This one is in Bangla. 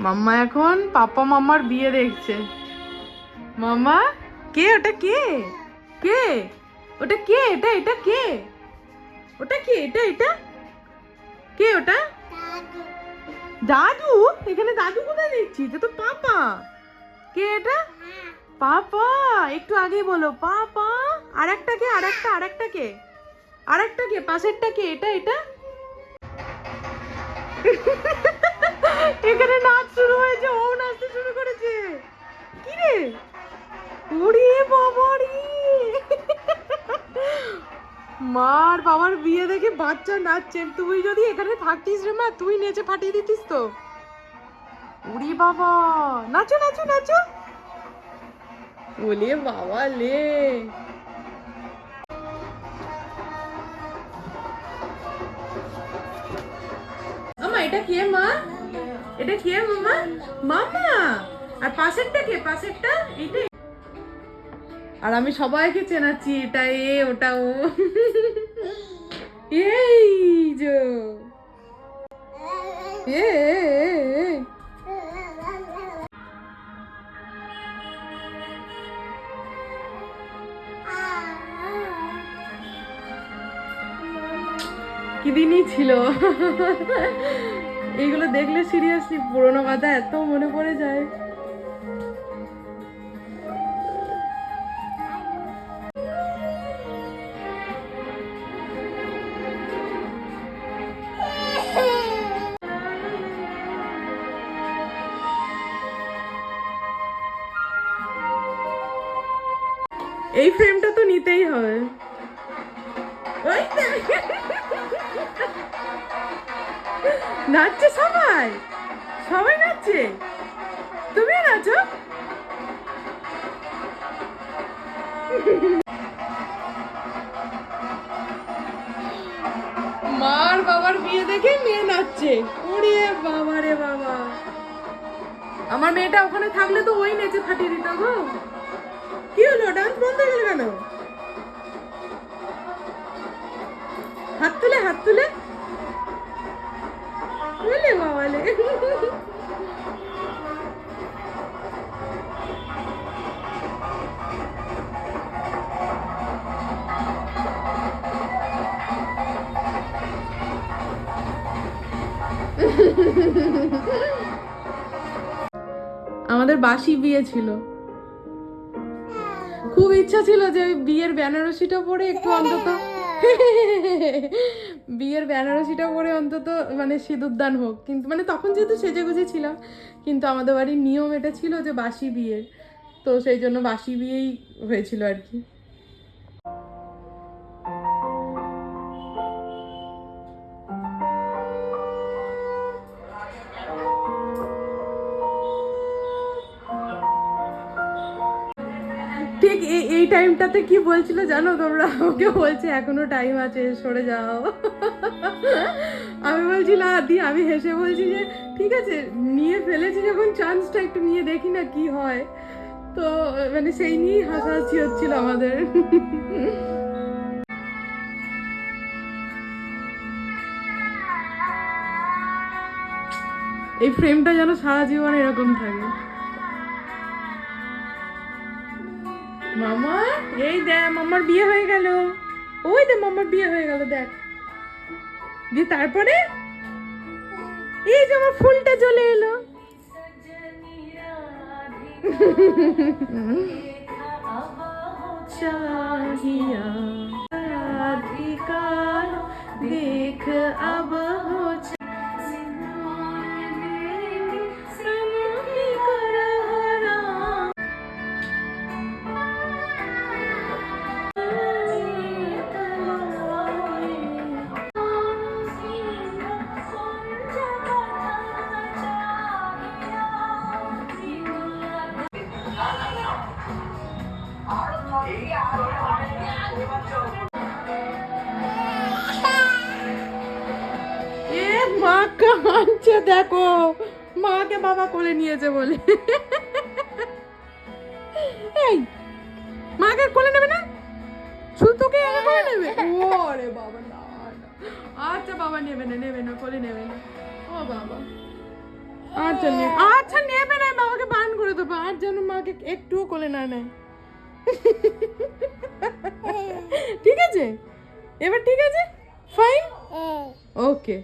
মাম্মা এখন পাপা মাম্মার বিয়ে দেখছে। মাম্মা, কে ওটা কে? কে? ওটা কে? এটা এটা কে? ওটা কে? এটা এটা? কে ওটা? দাদু। এখানে দাদু কোথায় দেখছি? এটা তো পাপা। কে এটা? পাপা। একটু আগেই বলো, পাপা। আর একটা কে? আর একটা আর একটা কে? আর একটা কে? পাশেরটা কে? এটা এটা? এখানে নাচ শুরু হয়েছে, ও নাচতে শুরু করেছে। কি রে ওরে বাবারি। মার, বাবার বিয়ে দেখে বাচ্চা নাচছে। তুই যদি এখানে থাকতিস রে মা, তুই নেচে ফাটিয়ে দিতিস তো। উড়ি বাবা। নাচো নাচো নাচো। ওলে বাবা লে। এটা কে মা? এটা কে মামা মামা! আর পাশেরটা কে? পাশেরটা? এইটা? আর আমি সবাইকে চেনাচ্ছি, এটা এ, ওটা ও। এই যে। এ। কি দিনই ছিল? এইগুলো দেখলে সিরিয়াসলি পুরোনো কথা এত মনে পড়ে যায় এই ফ্রেমটা তো নিতেই হবে ওই। নাচছে সবাই? সবাই নাচছে? তুমিও নাচো? মার বাবার বিয়ে দেখে মেয়ে নাচছে। ওরে বাবা রে বাবা। আমার মেয়েটা ওখানে থাকলে তো ওই নেচে ফাটিয়ে দিত গো। কি হলো? ডান্স বন্ধ হয়ে গেল কেন? আমাদের বাসি বিয়ে ছিল। খুব ইচ্ছা ছিল যে বিয়ের বেনারসিটা পরে একটু অন্তত বিয়ের বেনারসিটা পরে অন্তত মানে সিঁদুরদান হোক। কিন্তু মানে তখন যেহেতু সেজে গুজে ছিলাম, কিন্তু আমাদের বাড়ির নিয়ম এটা ছিল যে বাসি বিয়ের। তো সেই জন্য বাসি বিয়েই হয়েছিল আর কি। ঠিক এই এই টাইমটাতে কি বলছিল জানো তোমরা? ওকে বলছে, এখনও টাইম আছে, সরে যাও। আমি বলছি, না, দি, আমি হেসে বলছি যে, ঠিক আছে, নিয়ে ফেলেছি যখন চান্সটা একটু নিয়ে দেখি না কি হয়। তো মানে সেই নিয়েই হাসাহাসি হচ্ছিল আমাদের। এই ফ্রেমটা যেন সারা জীবন এরকম থাকে। মামা এই দে মামার বিয়ে হয়ে গেল। ওই দে মামার বিয়ে হয়ে গেল দেখ। দিয়ে তারপরে? এই যে আমার ফুলটা চলে এলো। চাহিয়া। এ মা দেখো। মাকে বাবা কোলে নিয়েছে বলে। এই মাকে কোলে নেবে না? শুধু তোকে কোলে নেবে? ওরে বাবা না না। আচ্ছা বাবা নেবে না নেবে না কোলে নেবে না। ও বাবা। আচ্ছা নে আচ্ছা নেবে না বাবাকে বান করে দেবো। আর যেন মাকে একটুও কোলে না নেয়। ঠিক আছে? এবার ঠিক আছে? Fine okay